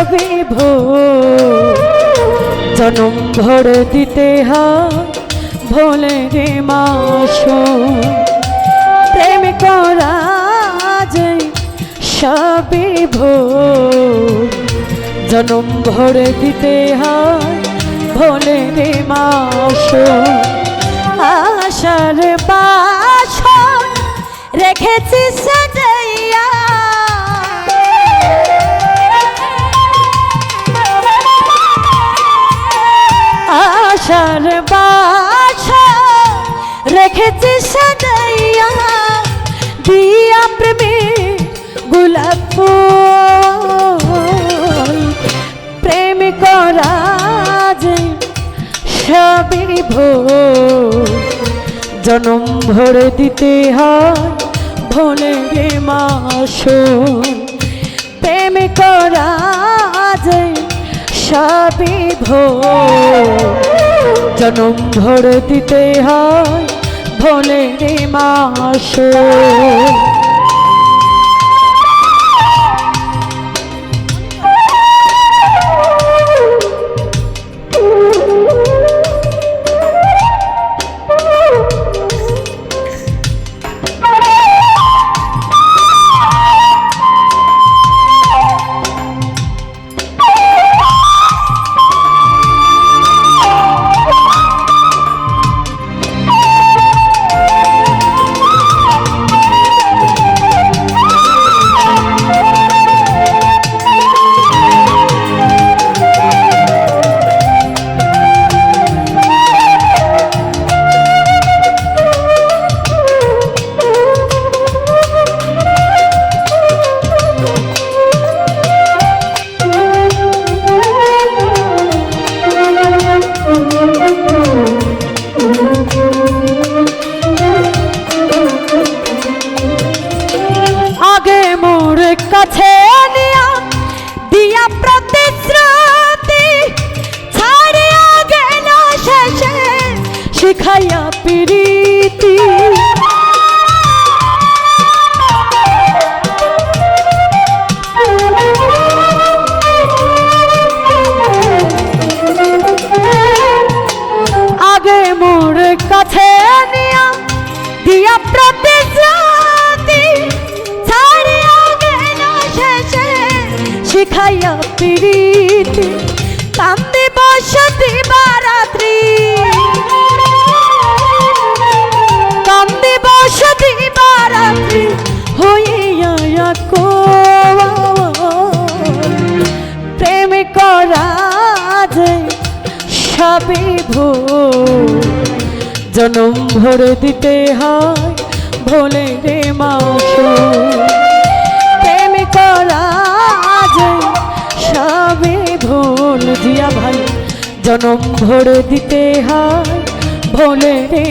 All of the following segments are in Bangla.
সবে ভো জনম ভর দিতে হয় ভোলে রে মাস প্রেম করা যে সবে ভো জনম ভর দিতে হয় ভোলে রে মাস আশার বাসন রেখেছি সাজাইয়া জনম ভরে দিতে হয় ভোলে রে মাস প্রেম করা যে সবই ভো জনম ভরে দিতে হয় ভোলে রে মাস প্রীতি কান্দে বসতি বারাত্রি। কান্দে বসতি বারাত্রি হইয়া কো প্রেম করা সবে জনম ভরে দিতে হয় ভোলে রে মাস জনম ভরে দিতে হয় ভোলে রে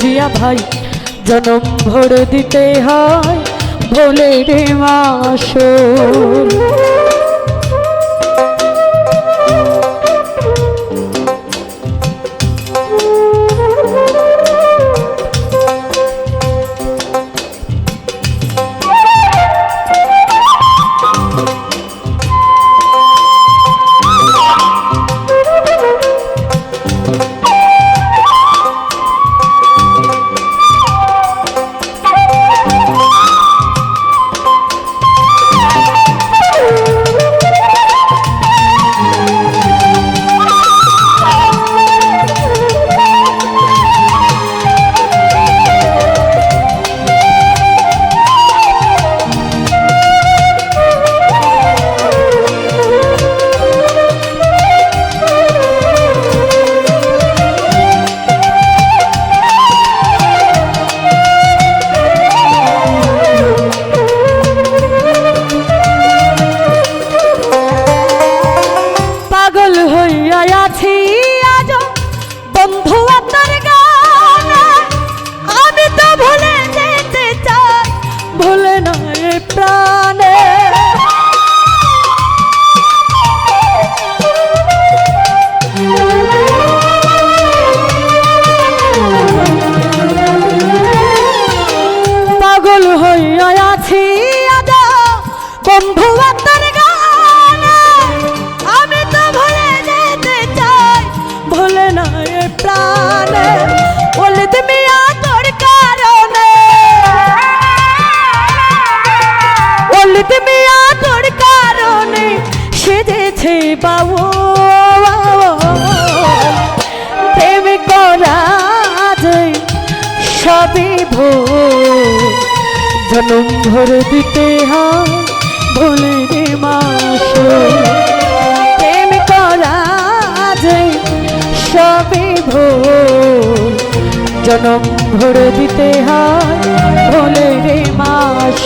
জিয়া ভাই জনম ভরে দিতে হয় ভোলে রে মাসো বাবু প্রেম করা সবই ভো জনম ভরে দিতে হয় ভোলে রে মাস প্রেম করা সবই ভো জনম ভরে দিতে হয় ভোলে মাস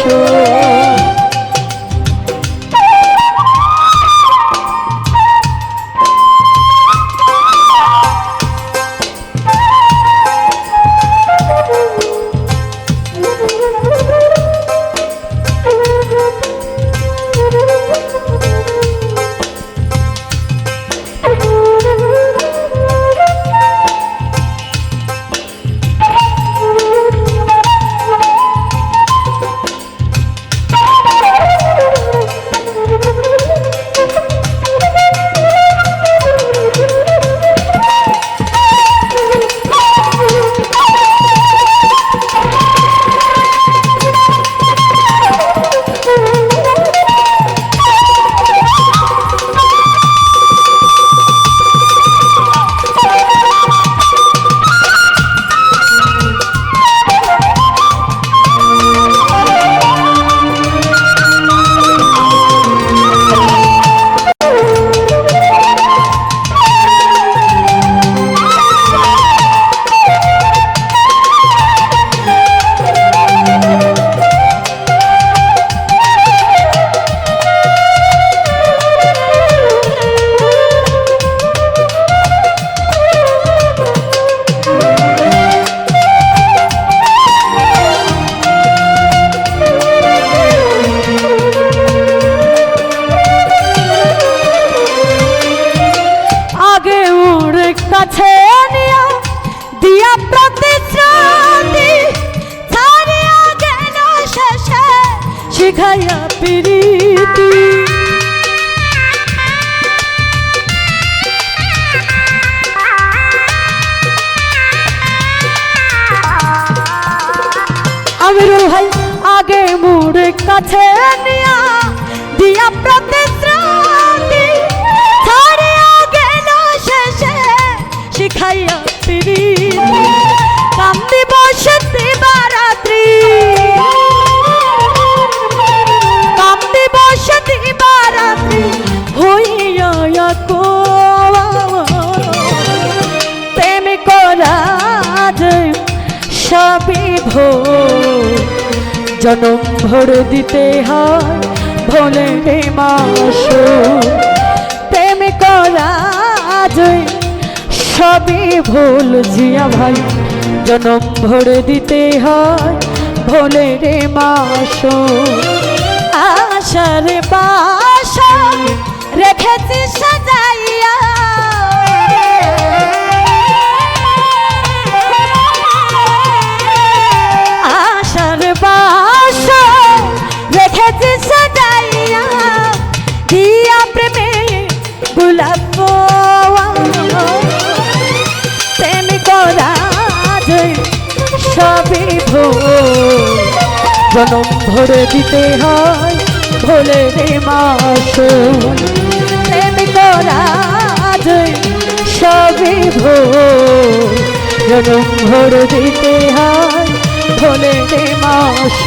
আগে মুড়ে কাছে নিয়া, দিয়া প্রতিশ্রুতি ছাড়িয়া গেল শেষে শিখাইয়া প্রীতি কান্দি বসতি বারাত্রি কান্দি হইয়া কো জনম ভর দিতে হয় ভোলে মাস প্রেম করা সবই ভুল জিয়া ভাই। জনম ভর দিতে হয় ভোলে রে মাস আশার বাসা রেখেছি সাজাইয়া জনম ভরে দিতে হয় ভোলে রে মাস প্রেম করা যায় সবই ভুল জনম ভরে দিতে হয় ভোলে রে মাস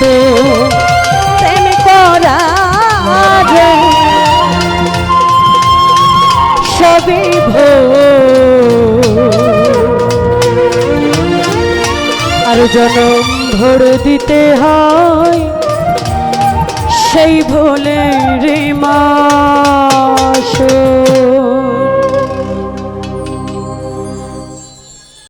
আর জনম ভর দিতে হয় সেই ভোলের মাস।